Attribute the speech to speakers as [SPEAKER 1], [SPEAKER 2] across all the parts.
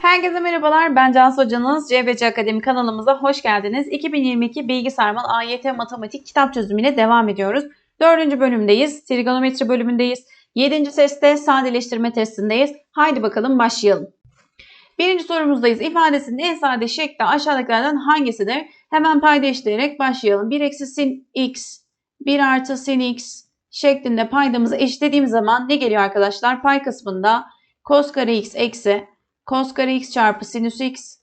[SPEAKER 1] Herkese merhabalar. Ben Cansu Hocanız. CBC Akademi kanalımıza hoş geldiniz. 2022 Bilgi AYT Matematik kitap çözümüne devam ediyoruz. Dördüncü bölümdeyiz. Trigonometri bölümündeyiz. Yedinci testte sadeleştirme testindeyiz. Haydi bakalım başlayalım. Birinci sorumuzdayız. İfadesinin en sade şekli aşağıdakilerden hangisidir? Hemen payda başlayalım. 1 eksi sin x, 1 artı sin x şeklinde paydamızı eşitlediğim zaman ne geliyor arkadaşlar? Pay kısmında cos kare x eksi cos kare x çarpı sinüs x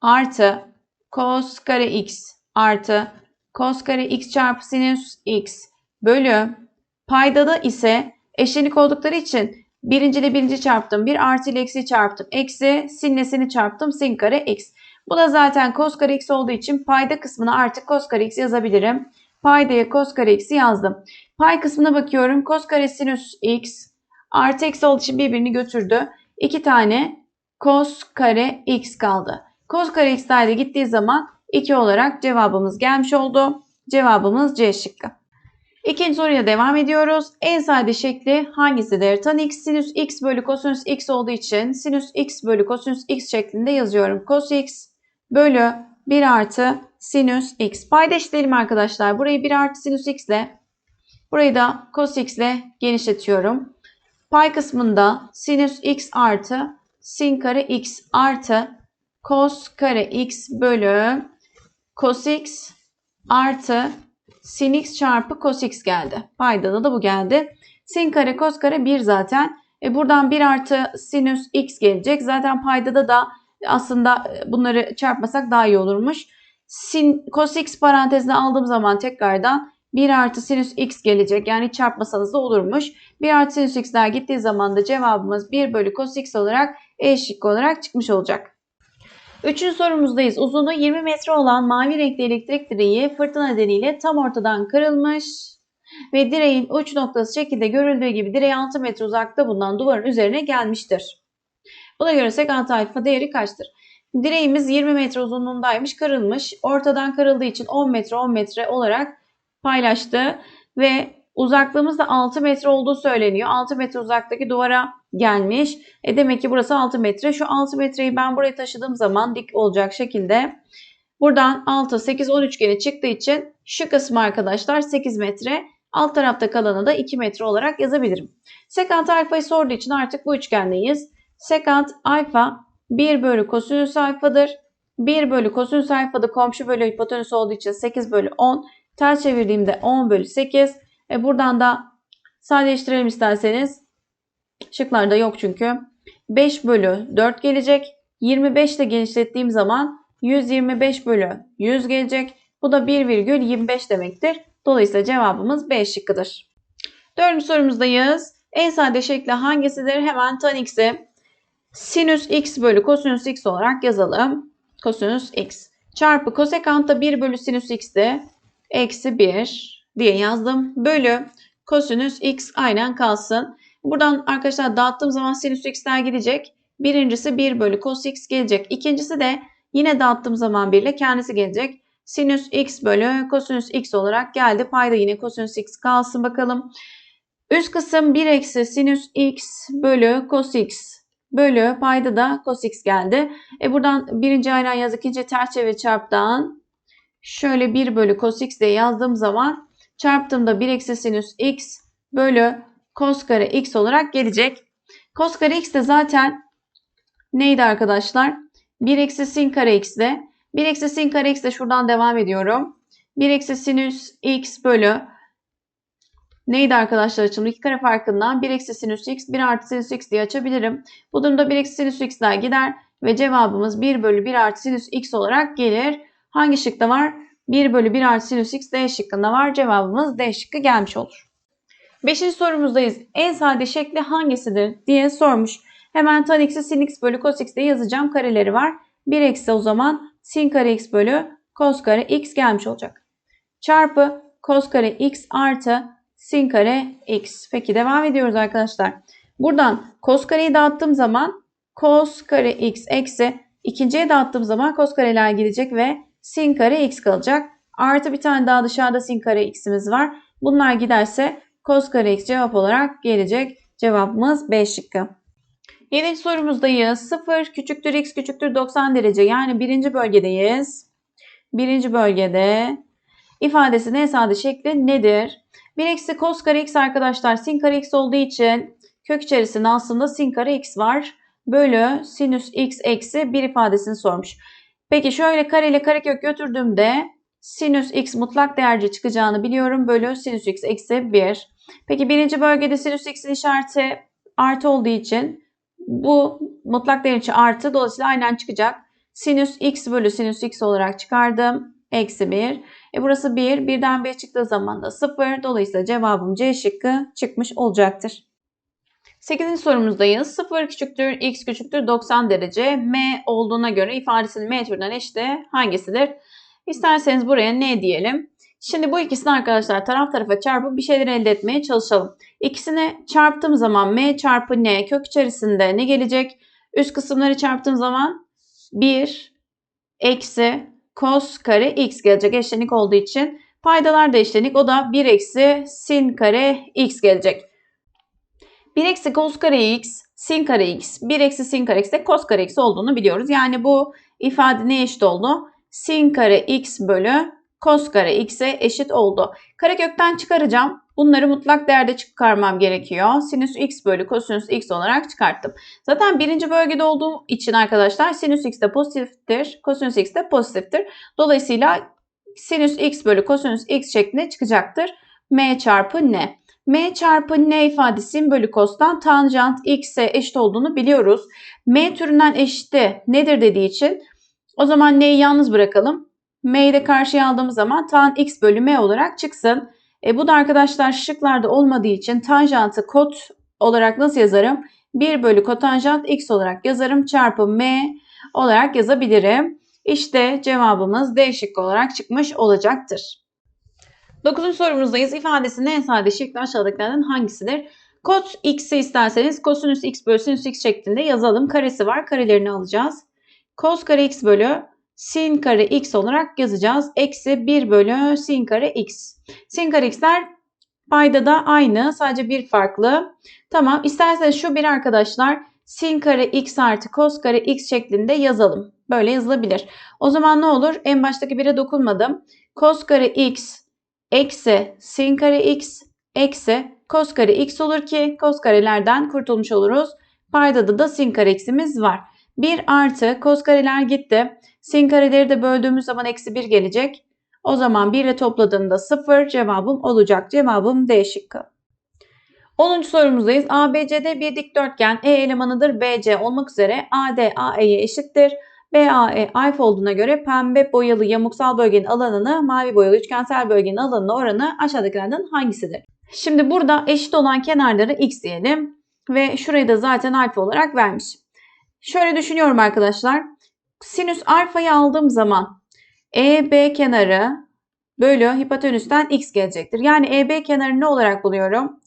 [SPEAKER 1] artı cos kare x artı cos kare x çarpı sinüs x bölü paydada ise eşlenik oldukları için birinci ile birinci çarptım. Bir artı ile eksi çarptım. Eksi sinle sini çarptım. Sin kare x. Bu da zaten cos kare x olduğu için payda kısmına artık cos kare x yazabilirim. Paydaya cos kare x'i yazdım. Pay kısmına bakıyorum. Cos kare sinüs x artı eksi olduğu için birbirini götürdü. İki tane cos kare x kaldı. Cos kare x de gittiği zaman 2 olarak cevabımız gelmiş oldu. Cevabımız C şıkkı. İkinci soruya devam ediyoruz. En sade şekli hangisidir? Tan x sinüs x bölü kosinüs x olduğu için sinüs x bölü kosinüs x şeklinde yazıyorum. Cos x bölü 1 artı sinüs x. Payda eşitleyelim arkadaşlar. Burayı 1 artı sinüs x ile burayı da cos x ile genişletiyorum. Pay kısmında sinüs x artı sin kare x artı cos kare x bölü cos x artı sin x çarpı cos x geldi. Paydada da bu geldi. Sin kare cos kare 1 zaten. E buradan 1 artı sinüs x gelecek. Zaten paydada da aslında bunları çarpmasak daha iyi olurmuş. Sin cos x parantezine aldığım zaman tekrardan 1 artı sinüs x gelecek. Yani çarpmasanız da olurmuş. 1 artı sinüs x'ler gittiği zaman da cevabımız 1 bölü cos x olarak E olarak çıkmış olacak. Üçüncü sorumuzdayız. Uzunluğu 20 metre olan mavi renkli elektrik direği fırtına nedeniyle tam ortadan kırılmış ve direğin uç noktası şekilde görüldüğü gibi direğe 6 metre uzakta bulunan duvarın üzerine gelmiştir. Buna göre sekant alfa değeri kaçtır? Direğimiz 20 metre uzunluğundaymış, kırılmış. Ortadan kırıldığı için 10 metre 10 metre olarak paylaştı ve uzaklığımız da 6 metre olduğu söyleniyor. 6 metre uzaktaki duvara gelmiş. E demek ki burası 6 metre. Şu 6 metreyi ben buraya taşıdığım zaman dik olacak şekilde buradan 6, 8, 10 üçgeni çıktığı için şu kısmı arkadaşlar 8 metre. Alt tarafta kalanı da 2 metre olarak yazabilirim. Sekant alfayı sorduğu için artık bu üçgendeyiz. Sekant alfa 1 bölü kosinüs alfadır. 1 bölü kosinüs alfada komşu bölü hipotenüs olduğu için 8 bölü 10. Ters çevirdiğimde 10 bölü 8. E buradan da sadeleştirelim isterseniz. Şıklarda yok çünkü. 5 bölü 4 gelecek. 25 ile genişlettiğim zaman 125 bölü 100 gelecek. Bu da 1,25 demektir. Dolayısıyla cevabımız B şıkkıdır. Dördüncü sorumuzdayız. En sade şekli hangisidir? Hemen tan x'i sinüs x bölü kosinüs x olarak yazalım. Kosinüs x çarpı kosekant 1 bölü sinüs x'ti. Eksi 1 diye yazdım. Bölü kosinüs x aynen kalsın. Buradan arkadaşlar dağıttığım zaman sinüs x'ler gidecek. Birincisi 1 bölü cos x gelecek. İkincisi de yine dağıttığım zaman 1 ile kendisi gelecek. Sinüs x bölü kosinüs x olarak geldi. Payda yine kosinüs x kalsın bakalım. Üst kısım 1 eksi sinüs x bölü cos x bölü payda da cos x geldi. E buradan birinci aynen yaz ikinci ters çevir çarptan şöyle 1 bölü cos x diye yazdığım zaman çarptığımda 1 eksi sinüs x bölü cos kare x olarak gelecek. Cos kare x de zaten neydi arkadaşlar? 1 eksi sin kare x de 1 eksi sin kare x de şuradan devam ediyorum. 1 eksi sinüs x bölü neydi arkadaşlar açılımı? 2 kare farkından 1 eksi sinüs x 1 artı sinüs x diye açabilirim. Bu durumda 1 eksi sinüs x'ler gider ve cevabımız 1 bölü 1 artı sinüs x olarak gelir. Hangi şıkta var? 1 bölü 1 artı sinüs x D şıkkında var. Cevabımız D şıkkı gelmiş olur. Beşinci sorumuzdayız. En sade şekli hangisidir diye sormuş. Hemen tan x'i sin x bölü cos x diye yazacağım. Kareleri var. 1 eksi o zaman sin kare x bölü cos kare x gelmiş olacak. Çarpı cos kare x artı sin kare x. Peki devam ediyoruz arkadaşlar. Buradan cos kareyi dağıttığım zaman cos kare x eksi ikinciye dağıttığım zaman cos kareler gidecek ve sin kare x kalacak. Artı bir tane daha dışarıda sin kare x'imiz var. Bunlar giderse cos kare x cevap olarak gelecek. Cevabımız B şıkkı. Yedinci sorumuzdayız. 0 küçüktür x küçüktür 90 derece yani birinci bölgedeyiz. Birinci bölgede ifadesinin en sade şekli nedir? 1 eksi cos kare x arkadaşlar sin kare x olduğu için kök içerisinde aslında sin kare x var. Bölü sinüs x eksi 1 ifadesini sormuş. Peki şöyle kare ile karekök götürdüğümde sinüs x mutlak değerci çıkacağını biliyorum. Bölü sinüs x eksi 1. Peki birinci bölgede sinüs x'in işareti artı olduğu için bu mutlak değer için artı dolayısıyla aynen çıkacak. Sinüs x bölü sinüs x olarak çıkardım. Eksi 1. E burası 1. Birden 1 çıktığı zaman da 0. Dolayısıyla cevabım C şıkkı çıkmış olacaktır. 8. sorumuzdayız. 0 küçüktür, x küçüktür 90 derece. M olduğuna göre ifadesinin M türünden eşiti hangisidir? İsterseniz buraya ne diyelim? Şimdi bu ikisini arkadaşlar taraf tarafa çarpıp bir şeyler elde etmeye çalışalım. İkisini çarptığım zaman m çarpı n kök içerisinde ne gelecek? Üst kısımları çarptığım zaman 1 eksi cos kare x gelecek eşlenik olduğu için. Paydalar da eşlenik o da 1 eksi sin kare x gelecek. 1 eksi cos kare x sin kare x 1 eksi sin kare x de cos kare x olduğunu biliyoruz. Yani bu ifade ne eşit oldu? Sin kare x bölü cos kare x'e eşit oldu. Karekökten çıkaracağım. Bunları mutlak değerde çıkarmam gerekiyor. Sinüs x bölü kosinüs x olarak çıkarttım. Zaten birinci bölgede olduğu için arkadaşlar sinüs x de pozitiftir. Kosinüs x de pozitiftir. Dolayısıyla sinüs x bölü kosinüs x şeklinde çıkacaktır. m çarpı n. m çarpı n ifadesi bölü kostan tanjant x'e eşit olduğunu biliyoruz. m türünden eşiti nedir dediği için o zaman n'yi yalnız bırakalım. m'yi de karşıya aldığımız zaman tan x bölü m olarak çıksın. E, bu da arkadaşlar şıklarda olmadığı için tanjantı kot olarak nasıl yazarım? 1 bölü kotanjant x olarak yazarım. Çarpı m olarak yazabilirim. İşte cevabımız D şıkkı olarak çıkmış olacaktır. 9. sorumuzdayız. İfadesinin en sade şekli aşağıdakilerden hangisidir? Kot x'i isterseniz kosinüs x bölü sinüs x şeklinde yazalım. Karesi var. Karelerini alacağız. Kos kare x bölü sin kare x olarak yazacağız. Eksi 1 bölü sin kare x. Sin kare x'ler payda da aynı. Sadece bir farklı. Tamam. İsterseniz şu bir arkadaşlar sin kare x artı kos kare x şeklinde yazalım. Böyle yazılabilir. O zaman ne olur? En baştaki bire dokunmadım. Kos kare x eksi sin kare x eksi kos kare x olur ki kos karelerden kurtulmuş oluruz. Paydada da sin kare x'imiz var. 1 artı kos kareler gitti. Sin kareleri de böldüğümüz zaman eksi 1 gelecek. O zaman 1 ile topladığımda 0 cevabım olacak. Cevabım D şıkkı. 10. sorumuzdayız. ABCD bir dikdörtgen E elemanıdır BC olmak üzere AD AE'ye eşittir. BAE alfa olduğuna göre pembe boyalı yamuksal bölgenin alanını mavi boyalı üçgensel bölgenin alanına oranı aşağıdakilerden hangisidir? Şimdi burada eşit olan kenarları x diyelim ve şurayı da zaten alfa olarak vermiş. Şöyle düşünüyorum arkadaşlar. Sinüs alfayı aldığım zaman EB kenarı bölü hipotenüsten x gelecektir. Yani EB kenarını ne olarak buluyorum?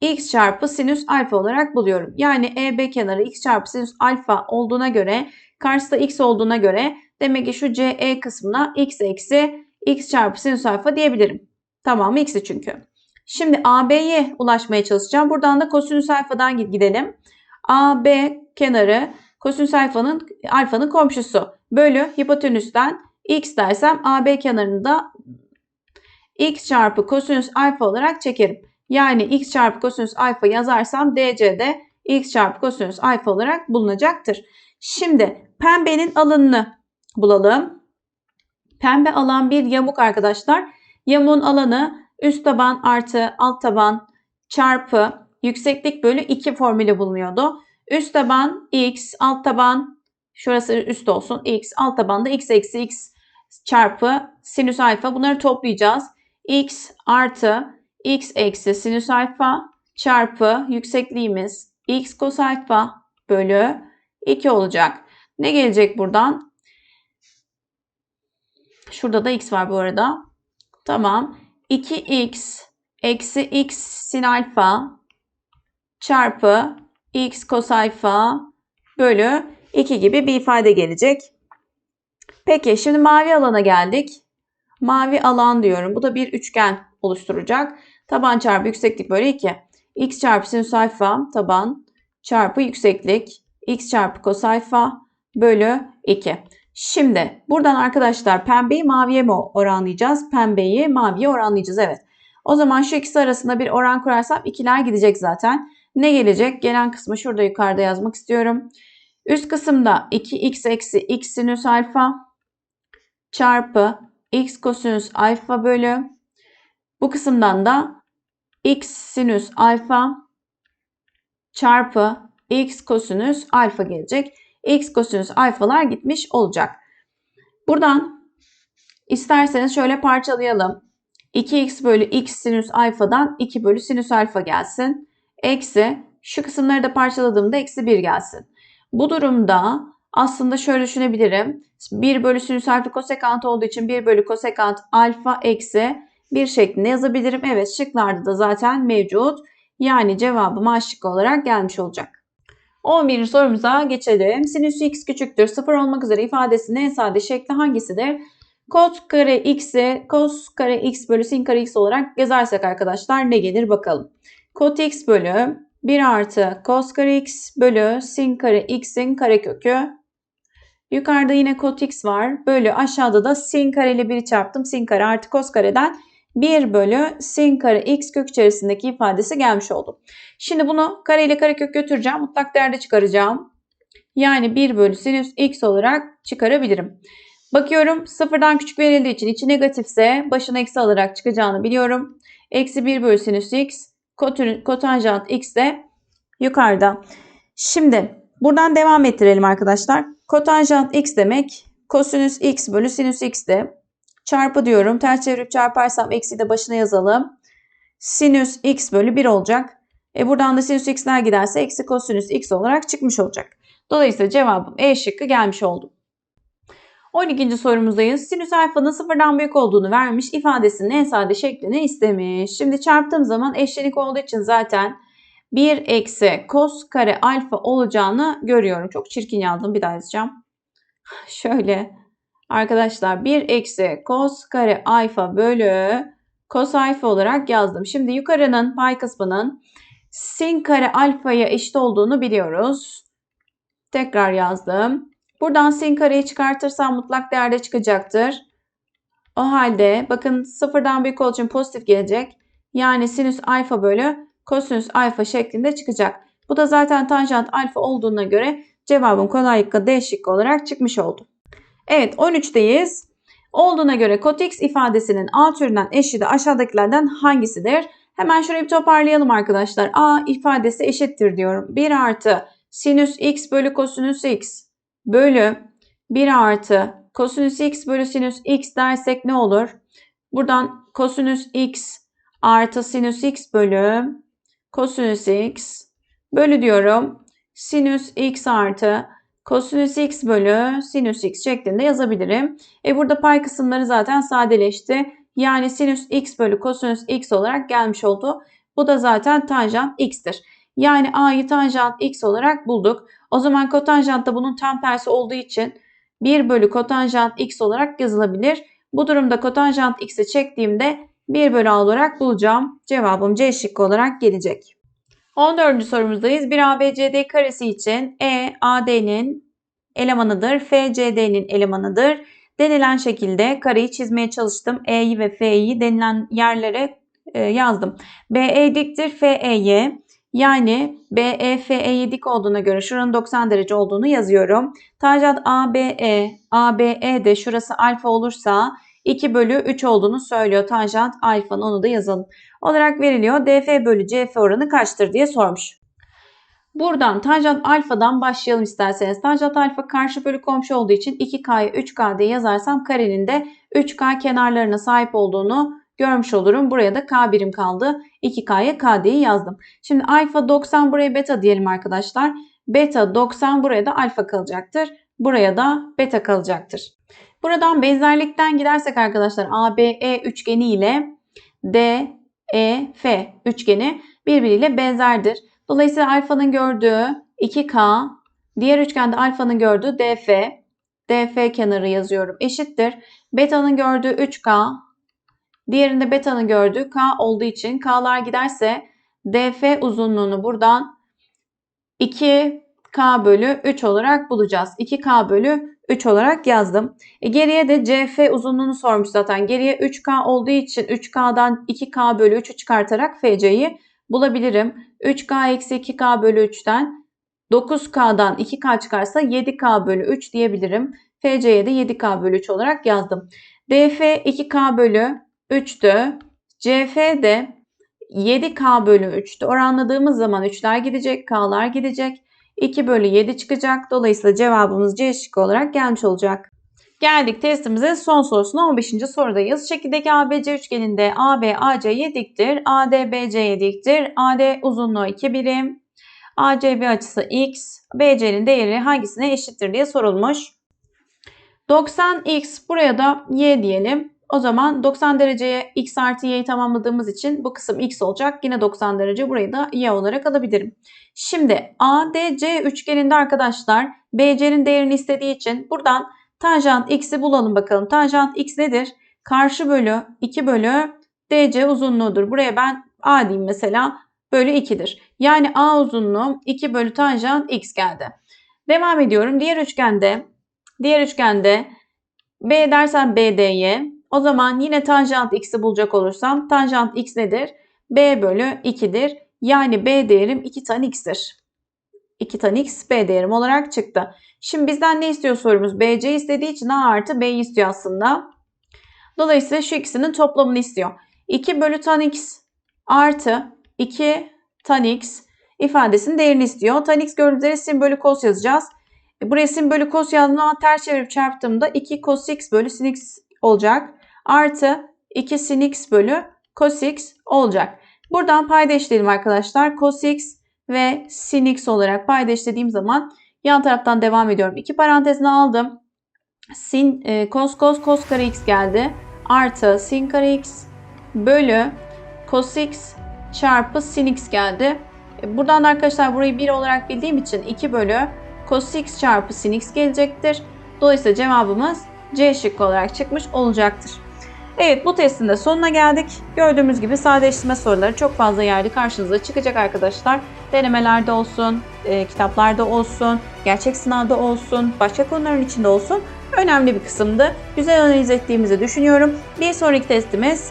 [SPEAKER 1] x çarpı sinüs alfa olarak buluyorum. Yani EB kenarı x çarpı sinüs alfa olduğuna göre karşısında x olduğuna göre demek ki şu CE kısmına x eksi x çarpı sinüs alfa diyebilirim. Tamamı x'i çünkü. Şimdi AB'ye ulaşmaya çalışacağım. Buradan da kosinüs alfadan gidelim. AB kenarı kosinüs alfanın alfanın komşusu bölü hipotenüsten x dersem AB kenarını da x çarpı kosinüs alfa olarak çekerim. Yani x çarpı kosinüs alfa yazarsam DC'de x çarpı kosinüs alfa olarak bulunacaktır. Şimdi pembenin alanını bulalım. Pembe alan bir yamuk arkadaşlar. Yamuğun alanı üst taban artı alt taban çarpı yükseklik bölü 2 formülü bulunuyordu. Üst taban x, alt taban şurası üst olsun x, alt tabanda x eksi x çarpı sinüs alfa. Bunları toplayacağız. x artı x eksi sinüs alfa çarpı yüksekliğimiz x kos alfa bölü 2 olacak. Ne gelecek buradan? Şurada da x var bu arada. Tamam. 2x eksi x sin alfa çarpı x cos alfa bölü 2 gibi bir ifade gelecek. Peki şimdi mavi alana geldik. Mavi alan diyorum. Bu da bir üçgen oluşturacak. Taban çarpı yükseklik bölü 2. x çarpı sinüs alfa taban çarpı yükseklik x çarpı kos alfa bölü 2. Şimdi buradan arkadaşlar pembeyi maviye mi oranlayacağız? Pembeyi maviye oranlayacağız evet. O zaman şu ikisi arasında bir oran kurarsam ikiler gidecek zaten. Ne gelecek? Gelen kısmı şurada yukarıda yazmak istiyorum. Üst kısımda 2x eksi x sinüs alfa çarpı x kosinüs alfa bölü bu kısımdan da x sinüs alfa çarpı x kosinüs alfa gelecek. x kosinüs alfalar gitmiş olacak. Buradan isterseniz şöyle parçalayalım. 2x bölü x sinüs alfadan 2 bölü sinüs alfa gelsin. Eksi şu kısımları da parçaladığımda eksi 1 gelsin. Bu durumda aslında şöyle düşünebilirim. 1 bölü sinüs alfa kosekant olduğu için 1 bölü kosekant alfa eksi 1 şeklinde yazabilirim. Evet şıklarda da zaten mevcut. Yani cevabım A olarak gelmiş olacak. 11. sorumuza geçelim. Sinüs x küçüktür 0 olmak üzere ifadesinin en sade şekli hangisidir? Kos kare x'i kos kare x bölü sin kare x olarak yazarsek arkadaşlar ne gelir bakalım. Kot x bölü 1 artı cos kare x bölü sin kare x'in karekökü. Yukarıda yine kot x var. Bölü aşağıda da sin kare ile 1'i çarptım. Sin kare artı cos kareden 1 bölü sin kare x kök içerisindeki ifadesi gelmiş oldu. Şimdi bunu kare ile karekök götüreceğim. Mutlak değerde çıkaracağım. Yani 1 bölü sinüs x olarak çıkarabilirim. Bakıyorum sıfırdan küçük verildiği için içi negatifse başına eksi alarak çıkacağını biliyorum. Eksi 1 bölü sinüs x kotanjant x de yukarıda. Şimdi buradan devam ettirelim arkadaşlar. Kotanjant x demek kosinüs x bölü sinüs x de çarpı diyorum. Ters çevirip çarparsam eksi de başına yazalım. Sinüs x bölü 1 olacak. E buradan da sinüs x'ler giderse eksi kosinüs x olarak çıkmış olacak. Dolayısıyla cevabım E şıkkı gelmiş oldu. 12. sorumuzdayız. Sinüs alfanın sıfırdan büyük olduğunu vermiş ifadesinin en sade şeklini istemiş. Şimdi çarptığım zaman eşlenik olduğu için zaten 1 eksi kos kare alfa olacağını görüyorum. Çok çirkin yazdım bir daha yazacağım. Şöyle arkadaşlar 1 eksi kos kare alfa bölü kos alfa olarak yazdım. Şimdi yukarının pay kısmının sin kare alfaya eşit olduğunu biliyoruz. Tekrar yazdım. Buradan sin kareyi çıkartırsam mutlak değerde çıkacaktır. O halde bakın sıfırdan büyük olduğu için pozitif gelecek. Yani sinüs alfa bölü kosinüs alfa şeklinde çıkacak. Bu da zaten tanjant alfa olduğuna göre cevabım kolaylıkla D şıkkı olarak çıkmış oldu. Evet 13'teyiz. Olduğuna göre kot x ifadesinin A türünden eşit aşağıdakilerden hangisidir? Hemen şurayı bir toparlayalım arkadaşlar. A ifadesi eşittir diyorum. 1 artı sinüs x bölü kosinüs x bölü 1 artı kosinüs x bölü sinüs x dersek ne olur? Buradan kosinüs x artı sinüs x bölü kosinüs x bölü diyorum. Sinüs x artı kosinüs x bölü sinüs x şeklinde yazabilirim. E burada pay kısımları zaten sadeleşti. Yani sinüs x bölü kosinüs x olarak gelmiş oldu. Bu da zaten tanjant x'tir. Yani a'yı tanjant x olarak bulduk. O zaman kotanjant da bunun tam tersi olduğu için 1 bölü kotanjant x olarak yazılabilir. Bu durumda kotanjant x'i çektiğimde 1 bölü a olarak bulacağım. Cevabım C şıkkı olarak gelecek. 14. sorumuzdayız. Bir ABCD karesi için E AD'nin elemanıdır, F CD'nin elemanıdır. Denilen şekilde kareyi çizmeye çalıştım. E'yi ve F'yi denilen yerlere e, yazdım. BE diktir, FE'ye. Yani BEFE'ye dik olduğuna göre şuranın 90 derece olduğunu yazıyorum. Tanjant ABE, ABE de şurası alfa olursa 2 bölü 3 olduğunu söylüyor. Tanjant alfanın onu da yazalım. Olarak veriliyor. DF bölü CF oranı kaçtır diye sormuş. Buradan tanjant alfadan başlayalım isterseniz. Tanjant alfa karşı bölü komşu olduğu için 2K'ya 3K diye yazarsam karenin de 3K kenarlarına sahip olduğunu görmüş olurum. Buraya da K birim kaldı. 2K'ya K diye yazdım. Şimdi alfa 90 buraya beta diyelim arkadaşlar. Beta 90 buraya da alfa kalacaktır. Buraya da beta kalacaktır. Buradan benzerlikten gidersek arkadaşlar ABE üçgeni ile DEF üçgeni birbiriyle benzerdir. Dolayısıyla alfanın gördüğü 2K, diğer üçgende alfanın gördüğü DF, DF kenarı yazıyorum eşittir. Beta'nın gördüğü 3K, Diğerinde beta'nın gördüğü K olduğu için K'lar giderse DF uzunluğunu buradan 2K bölü 3 olarak bulacağız. 2K bölü 3 olarak yazdım. E geriye de CF uzunluğunu sormuş zaten. Geriye 3K olduğu için 3K'dan 2K bölü 3'ü çıkartarak FC'yi bulabilirim. 3K eksi 2K bölü 3'ten 9K'dan 2K çıkarsa 7K bölü 3 diyebilirim. FC'ye de 7K bölü 3 olarak yazdım. DF 2K bölü 3'tü. CF de 7K bölü 3'tü. Oranladığımız zaman 3'ler gidecek, K'lar gidecek. 2 bölü 7 çıkacak. Dolayısıyla cevabımız C şıkkı olarak gelmiş olacak. Geldik testimizin son sorusuna 15. sorudayız. Şekildeki ABC üçgeninde AB AC'ye diktir. AD BC'ye diktir. AD uzunluğu 2 birim. ACB açısı x. BC'nin değeri hangisine eşittir diye sorulmuş. 90x buraya da y diyelim. O zaman 90 dereceye x artı y'yi tamamladığımız için bu kısım x olacak. Yine 90 derece burayı da y olarak alabilirim. Şimdi ADC üçgeninde arkadaşlar BC'nin değerini istediği için buradan tanjant x'i bulalım bakalım. Tanjant x nedir? Karşı bölü 2 bölü DC uzunluğudur. Buraya ben A diyeyim mesela bölü 2'dir. Yani A uzunluğu 2 bölü tanjant x geldi. Devam ediyorum. Diğer üçgende diğer üçgende B dersen BD'ye o zaman yine tanjant x'i bulacak olursam tanjant x nedir? B bölü 2'dir. Yani B değerim 2 tan x'tir. 2 tan x B değerim olarak çıktı. Şimdi bizden ne istiyor sorumuz? BC istediği için A artı B istiyor aslında. Dolayısıyla şu ikisinin toplamını istiyor. 2 bölü tan x artı 2 tan x ifadesinin değerini istiyor. Tan x gördüğünüz sin bölü cos yazacağız. E, Buraya sin bölü cos yazdım ama ters çevirip çarptığımda 2 cos x bölü sin x olacak. Artı 2 sin x bölü cos x olacak. Buradan payda eşleyelim arkadaşlar. Cos x ve sin x olarak payda eşlediğim zaman yan taraftan devam ediyorum. İki parantezine aldım. Sin e, cos cos cos kare x geldi. Artı sin kare x bölü cos x çarpı sin x geldi. E, Buradan da arkadaşlar burayı 1 olarak bildiğim için 2 bölü cos x çarpı sin x gelecektir. Dolayısıyla cevabımız C şıkkı olarak çıkmış olacaktır. Evet bu testin de sonuna geldik. Gördüğümüz gibi sadeleştirme soruları çok fazla yerde karşınıza çıkacak arkadaşlar. Denemelerde olsun, e, kitaplarda olsun, gerçek sınavda olsun, başka konuların içinde olsun. Önemli bir kısımdı. Güzel analiz ettiğimizi düşünüyorum. Bir sonraki testimiz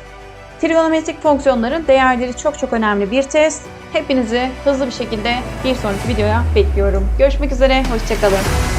[SPEAKER 1] trigonometrik fonksiyonların değerleri çok çok önemli bir test. Hepinizi hızlı bir şekilde bir sonraki videoya bekliyorum. Görüşmek üzere, hoşçakalın.